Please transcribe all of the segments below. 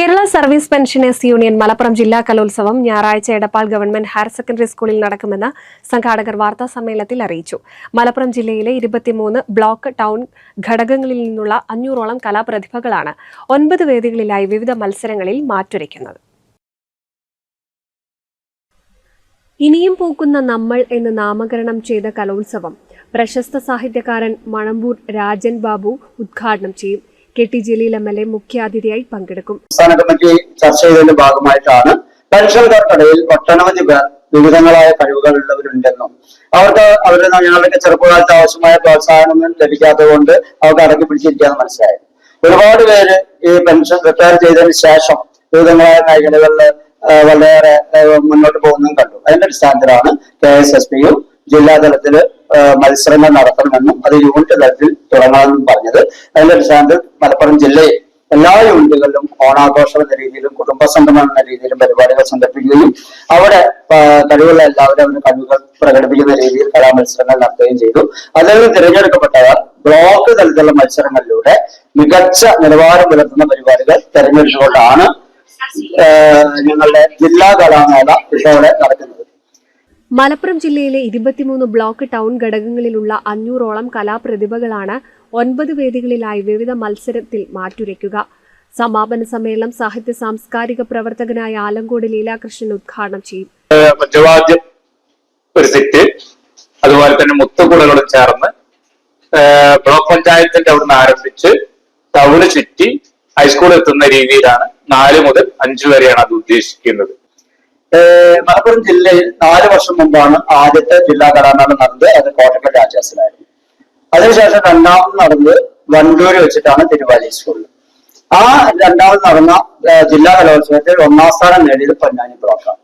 Kerala service pensioners union Malappuram ജില്ലാ കലോത്സവം ഞായറാഴ്ച എടപ്പാൾ ഗവൺമെന്റ് ഹയർ സെക്കൻഡറി സ്കൂളിൽ നടക്കുമെന്ന് സംഘാടകർ വാർത്താ സമ്മേളനത്തിൽ അറിയിച്ചു. മലപ്പുറം ജില്ലയിലെ ഇരുപത്തിമൂന്ന് ബ്ലോക്ക് ടൗൺ ഘടകങ്ങളിൽ നിന്നുള്ള അഞ്ഞൂറോളം കലാപ്രതിഭകളാണ് ഒൻപത് വേദികളിലായി വിവിധ മത്സരങ്ങളിൽ മാറ്റുരയ്ക്കുന്നത് ഇനിയും പൂക്കുന്ന നമ്മൾ എന്ന് നാമകരണം ചെയ്ത കലോത്സവം പ്രശസ്ത സാഹിത്യകാരൻ മണമ്പൂർ രാജൻ ബാബു ഉദ്ഘാടനം ചെയ്യും. K T Jaleel M L A മുഖ്യാതിഥിയായി പങ്കെടുക്കും. സംസ്ഥാന കമ്മിറ്റി ചർച്ച ചെയ്തതിന്റെ ഭാഗമായിട്ടാണ് പരിശ്രമക്കാർക്കിടയിൽ ഒട്ടനവധി പേർ വിവിധങ്ങളായ കഴിവുകളുള്ളവരുണ്ടെന്നും അവർക്ക് അവരുടെ ഞങ്ങളുടെയൊക്കെ ചെറുപ്പകാലത്ത് ആവശ്യമായ പ്രോത്സാഹനമൊന്നും ലഭിക്കാത്തത് കൊണ്ട് അവർക്ക് അടക്കി പിടിച്ചിരിക്കാന്ന് മനസ്സിലായി. ഒരുപാട് പേര് ഈ പെൻഷൻ റിട്ടയർ ചെയ്തതിന് ശേഷം വിവിധങ്ങളായ മേഖലകളിൽ വളരെയേറെ മുന്നോട്ട് പോകുന്നതും കണ്ടു. അതിന്റെ അടിസ്ഥാനത്തിലാണ് കെ എസ് എസ് പിയും ജില്ലാതലത്തിൽ മത്സരങ്ങൾ നടത്തണമെന്നും അത് യൂണിറ്റ് തലത്തിൽ തുടങ്ങണമെന്നും പറഞ്ഞത്. അതിന്റെ അടിസ്ഥാനത്തിൽ മലപ്പുറം ജില്ലയിൽ എല്ലാ യൂണിറ്റുകളിലും ഓണാഘോഷം എന്ന രീതിയിലും കുടുംബസംഗമം എന്ന രീതിയിലും പരിപാടികൾ സംഘടിപ്പിക്കുകയും അവിടെ കഴിവുള്ള എല്ലാവരും അവരുടെ കഴിവുകൾ പ്രകടിപ്പിക്കുന്ന രീതിയിൽ കലാമത്സരങ്ങൾ നടത്തുകയും ചെയ്തു. അതിൽ തിരഞ്ഞെടുക്കപ്പെട്ടവർ ബ്ലോക്ക് തലത്തിലുള്ള മത്സരങ്ങളിലൂടെ മികച്ച നിലവാരം പുലർത്തുന്ന പരിപാടികൾ തിരഞ്ഞെടുത്തുകൊണ്ടാണ് ഞങ്ങളുടെ ജില്ലാ കലാമേള ഇതോടെ നടക്കുന്നത്. മലപ്പുറം ജില്ലയിലെ ഇരുപത്തിമൂന്ന് ബ്ലോക്ക് ടൗൺ ഘടകങ്ങളിലുള്ള അഞ്ഞൂറോളം കലാപ്രതിഭകളാണ് ഒൻപത് വേദികളിലായി വിവിധ മത്സരത്തിൽ മാറ്റുരയ്ക്കുക. സമാപന സമ്മേളനം സാഹിത്യ സാംസ്കാരിക പ്രവർത്തകനായ ആലങ്കോട് ലീലാകൃഷ്ണൻ ഉദ്ഘാടനം ചെയ്യും. അതുപോലെ തന്നെ മുത്തുകുടകളും ചേർന്ന് ബ്ലോക്ക് പഞ്ചായത്തിന്റെ അവിടുന്ന് ആരംഭിച്ച് ടൗണ് ചുറ്റി ഹൈസ്കൂൾ എത്തുന്ന രീതിയിലാണ് നാല് മുതൽ അഞ്ചു വരെയാണ് അത് ഉദ്ദേശിക്കുന്നത്. മലപ്പുറം ജില്ലയിൽ നാല് വർഷം മുമ്പാണ് ആദ്യത്തെ ജില്ലാ കലാമേള നടന്നത്. അത് കോട്ടക്കൽ രാജാസിലായിരുന്നു. അതിനുശേഷം രണ്ടാമത് നടന്നത് വണ്ടൂര് വെച്ചിട്ടാണ് തിരുവാലി സ്കൂളിൽ ആ രണ്ടാമത് നടന്ന ജില്ലാ കലോത്സവത്തിൽ ഒന്നാം സ്ഥാനം നേടിയത് പൊന്നാനി ബ്ലോക്കാണ്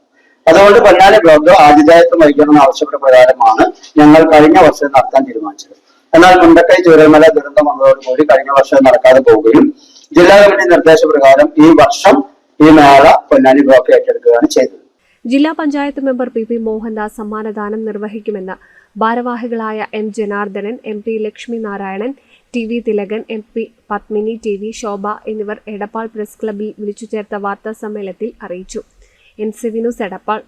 അതുകൊണ്ട് പൊന്നാനി ബ്ലോക്ക് ആതിഥേയത്വം വഹിക്കണമെന്ന് ആവശ്യപ്പെട്ട പ്രകാരമാണ് ഞങ്ങൾ കഴിഞ്ഞ വർഷം നടത്താൻ തീരുമാനിച്ചത്. എന്നാൽ മുണ്ടക്കൈ ചൂരമല ദുരന്തം വന്നതോടുകൂടി കഴിഞ്ഞ വർഷം നടക്കാതെ പോവുകയും ജില്ലാ കമ്മിറ്റി നിർദ്ദേശപ്രകാരം ഈ വർഷം ഈ മേള പൊന്നാനി ബ്ലോക്ക് ഏറ്റെടുക്കുകയാണ് ചെയ്തത്. ജില്ലാ panchayat member P P Mohandas സമ്മാനദാനം നിർവഹിക്കുമെന്ന് ഭാരവാഹികളായ M Janardhanan M P Lakshmi Narayanan T V Thilakan M P Padmini T V Shobha എന്നിവർ എടപ്പാൾ പ്രസ് ക്ലബിൽ വിളിച്ചു ചേർത്ത വാർത്താ സമ്മേളനത്തിൽ അറിയിച്ചു. N C വിനുസ് Edappal